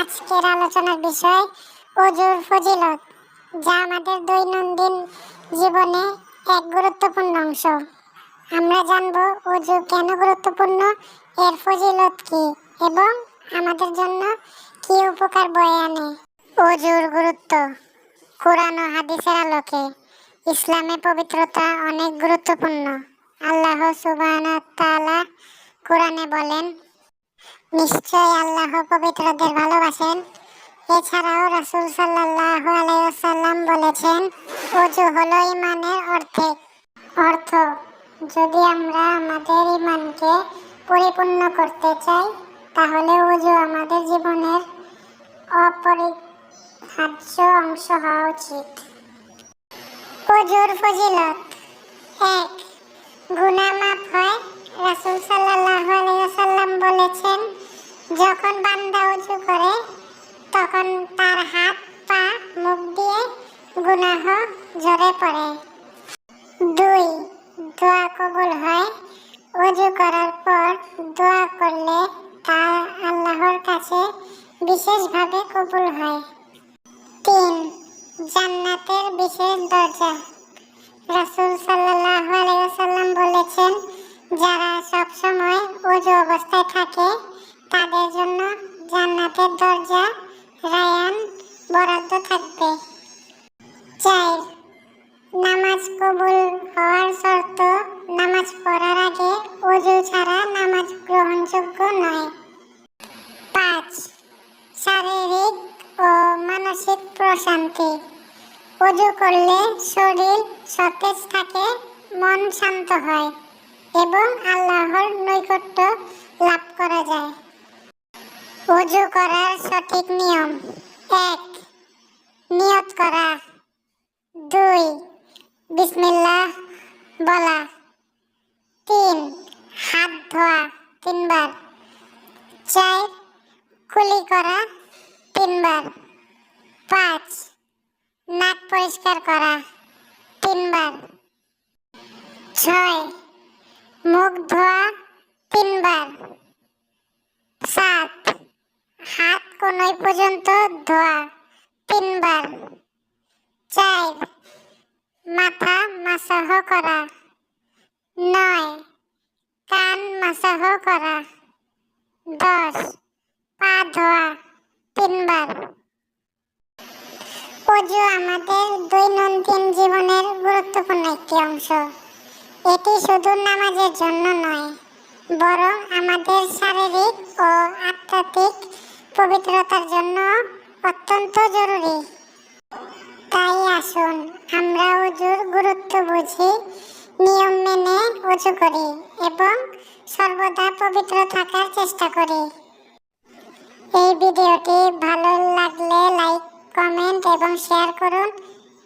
আজকের আলোচনার বিষয় অজুর ফজিলত, যা আমাদের দৈনন্দিন জীবনে এক গুরুত্বপূর্ণ অংশ। আমরা জানব অজু কেন গুরুত্বপূর্ণ, এর ফজিলত কি, এবং আমাদের জন্য কি উপকার বয়ে আনে। অজুর গুরুত্ব, কোরআন ও হাদিসের আলোকে। ইসলামে পবিত্রতা অনেক গুরুত্বপূর্ণ। আল্লাহ সুবহানাহু ওয়া তাআলা কোরআনে বলেন নিশ্চয় আল্লাহ পবিত্রদের ভালোবাসেন। এছাড়াও রাসূল সাল্লাল্লাহু আলাইহি ওয়াসাল্লাম বলেছেন, ওযু হলো ঈমানের অর্ধেক অর্থ, যদি আমরা আমাদের ঈমানকে পরিপূর্ণ করতে চাই, তাহলে ওযু আমাদের জীবনের অপরিহার্য অংশ হওয়া উচিত। অজুর ফজিলত এক মাফ হয় রাসূল সাল্লাল্লাহু আলাইহি বলেছেন, যখন বান্দা ওযু করে, তখন তার হাত, পা, মুখ দিয়ে গুনাহ ঝরে পড়ে। দুই, দোয়া কবুল হয়। ওযু করার পর দোয়া করলে তা আল্লাহর কাছে বিশেষভাবে কবুল হয়। তিন, জান্নাতের বিশেষ দরজা। রাসূল সাল্লাল্লাহু আলাইহি ওয়াসাল্লাম বলেছেন যারা সব সময় ওযু অবস্থায় থাকে, তাদের জন্য জান্নাতের দরজা রায়ান বরাদ্দ থাকবে। চার, নামাজ কবুল হওয়ার শর্ত, নামাজ পড়ার আগে ওযু ছাড়া নামাজ গ্রহণযোগ্য নয়। পাঁচ, শারীরিক ও মানসিক প্রশান্তি। ওযু করলে শরীর সতেজ থাকে, মন শান্ত হয়। এবং আল্লাহর নৈকট্য লাভ করা যায়। ওযু করার সঠিক নিয়ম এক, নিয়ত করা। দুই, বিসমিল্লাহ বলা। তিন, হাত ধোয়া তিনবার। চার, কুলি করা তিনবার। পাঁচ, নাক পরিষ্কার করা তিনবার। ছয় মুখ ধোয়া তিনবার। সাত। হাত কোনই পর্যন্ত ধোয়া তিনবার। চার। মাথা মাসাহ করা। নয়। কান মাসাহ করা। দশ। পা ধোয়া তিনবার। অজু আমাদের দৈনন্দিন জীবনের গুরুত্বপূর্ণ একটি অংশ। এটি শুধু নামাজের জন্য নয়, বরং আমাদের শারীরিক ও আধ্যাত্মিক পবিত্রতার জন্য অত্যন্ত জরুরি। তাই আসুন, আমরা অজুর গুরুত্ব বুঝি, নিয়ম মেনে অজু করি এবং সর্বদা পবিত্র থাকার চেষ্টা করি। এই ভিডিওটি ভালো লাগলে লাইক, কমেন্ট এবং শেয়ার করুন।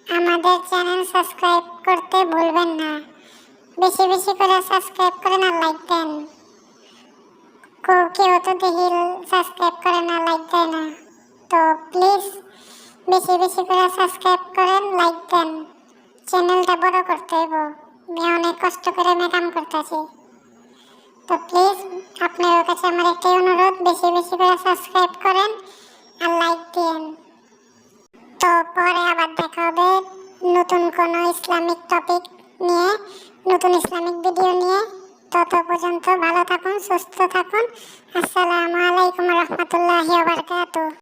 আমাদের চ্যানেল সাবস্ক্রাইব করতে ভুলবেন না। বেশি বেশি করে সাবস্ক্রাইব করেন আর লাইক দেন। কেউ তো দেখি সাবস্ক্রাইব করে না লাইক দেয় না। তো প্লিজ বেশি বেশি করে সাবস্ক্রাইব করেন লাইক দেন। চ্যানেলটা বড় করতে হইব। আমি অনেক কষ্ট করে আমি কাম করতেছি তো প্লিজ আপনাদের কাছে আমার একটাই অনুরোধ, বেশি বেশি করে সাবস্ক্রাইব করেন আর লাইক দিন। তো পরে আবার দেখা হবে নতুন কোনো ইসলামিক টপিক নিয়ে। নতুন ইসলামিক ভিডিও নিয়ে তত পর্যন্ত ভালো থাকুন, সুস্থ থাকুন। আসসালামু আলাইকুম রহমতুল্লাহ ওয়া বারাকাতুহু।